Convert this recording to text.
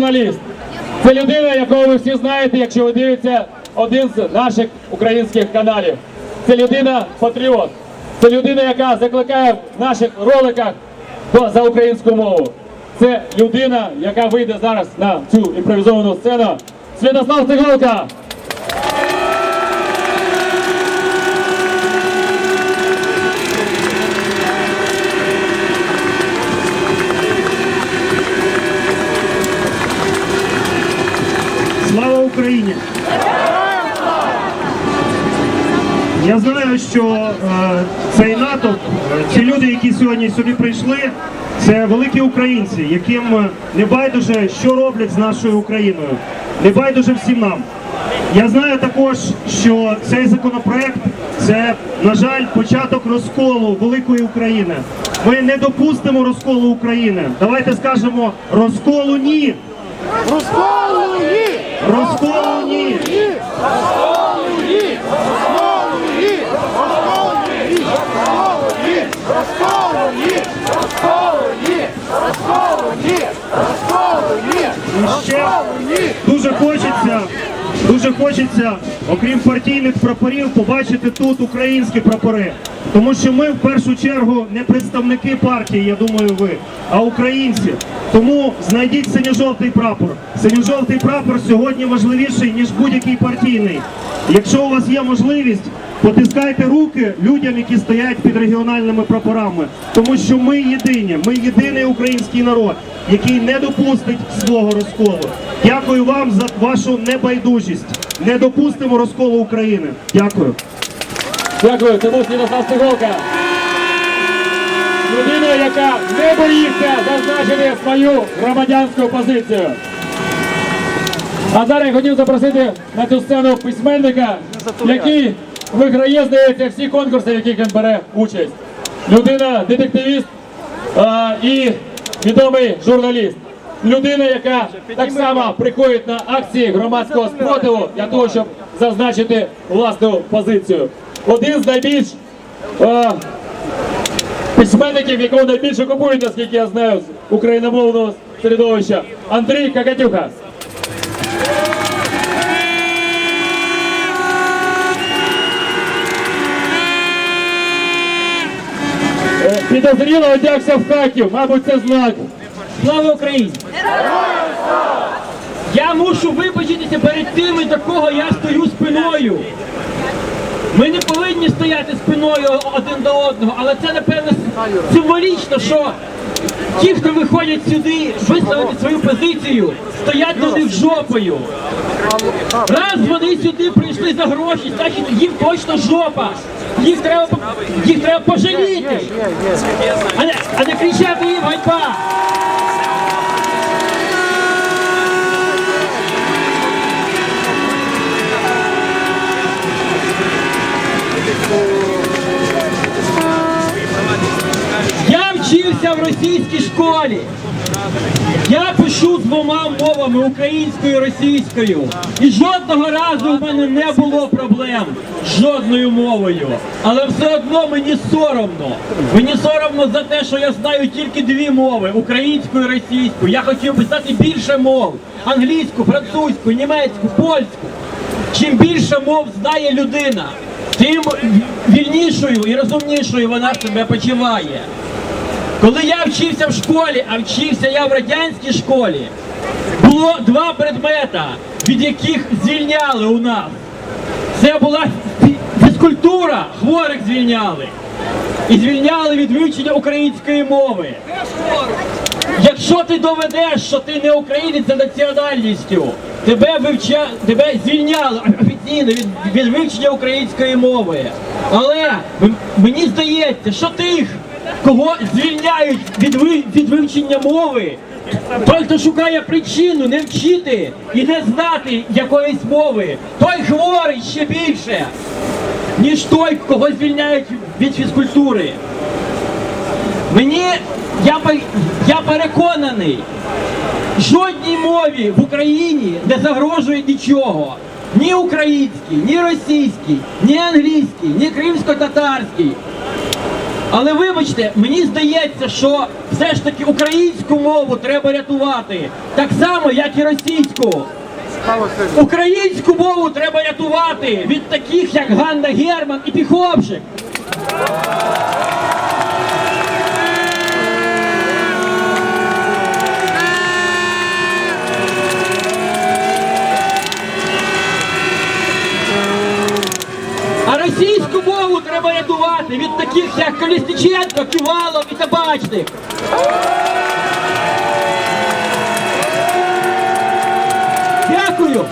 журналіст. Це людина, якого ви всі знаєте, якщо ви дивитеся один з наших українських каналів. Це людина патріот. Це людина, яка закликає в наших роликах за українську мову. Це людина, яка вийде зараз на цю імпровізовану сцену. Святослав Цеголка! Слава Україні! Я знаю, що е, цей натовп, ці люди, які сьогодні сюди прийшли, це великі українці, яким не байдуже, що роблять з нашою Україною, не байдуже всім нам. Я знаю також, що цей законопроект це, на жаль, початок розколу великої України. Ми не допустимо розколу України. Давайте скажемо розколу ні. Розколу ні! Розколу ні. Розколу ні! Розколу ні! Розколу ні! Розколу ні! Розколу ні! Розколу ні! Розколу ні! Розколу ні! І ще дуже хочеться, дуже хочеться, окрім партійних прапорів, побачити тут українські прапори. Тому що ми в першу чергу не представники партії, я думаю, ви, а українці. Тому знайдіть синьо-жовтий прапор. Синьо-жовтий прапор сьогодні важливіший, ніж будь-який партійний. Якщо у вас є можливість, потискайте руки людям, які стоять під регіональними прапорами, тому що ми єдині, ми єдиний український народ, який не допустить свого розколу. Дякую вам за вашу небайдужість. Не допустимо розколу України. Дякую. Дякую, це був Святослав Цеголка. Людина, яка не боїться зазначити свою громадянську позицію. А зараз я хотів запросити на цю сцену письменника, який виграє, здається, всі конкурси, в яких він бере участь. Людина, детективіст а, і відомий журналіст. Людина, яка так само приходить на акції громадського спротиву для того, щоб зазначити власну позицію. Один з найбільш а, письменників, якого найбільше купують, наскільки я знаю, з україномовного середовища, Андрій Какатюха. Е, Підозріло одягся в хаків, мабуть, це знак. Слава Україні! Я мушу вибачитися перед тими, до кого я стою спиною. Ми не повинні стояти спиною один до одного, але це напевно символічно, що ті, хто виходять сюди висловити свою позицію, стоять до них жопою. Раз вони сюди прийшли за гроші, значить їм точно жопа. Їх треба, їх треба пожаліти, а не, а не кричати їм ганьба. Вчився в російській школі. Я пишу двома мовами українською і російською. І жодного разу в мене не було проблем з жодною мовою. Але все одно мені соромно. Мені соромно за те, що я знаю тільки дві мови українську і російську. Я хотів би знати більше мов: англійську, французьку, німецьку, польську. Чим більше мов знає людина, тим вільнішою і розумнішою вона себе почуває. Коли я вчився в школі, а вчився я в радянській школі, було два предмета, від яких звільняли у нас. Це була фізкультура, хворих звільняли. І звільняли від вивчення української мови. Якщо ти доведеш, що ти не українець за національністю, тебе вивча... тебе звільняли офіційно від, від вивчення української мови. Але мені здається, що тих, кого звільняють від, від вивчення мови, той, хто шукає причину не вчити і не знати якоїсь мови, той хворий ще більше, ніж той, кого звільняють від фізкультури. Мені я, я переконаний, жодній мові в Україні не загрожує нічого. Ні українській, ні російській, ні англійській, ні кримсько-татарській. Але вибачте, мені здається, що все ж таки українську мову треба рятувати, так само, як і російську. Українську мову треба рятувати від таких, як Ганна Герман і Піховшик. Рятувати від таких, як Колісниченко, Ківалов і Табачник. Дякую.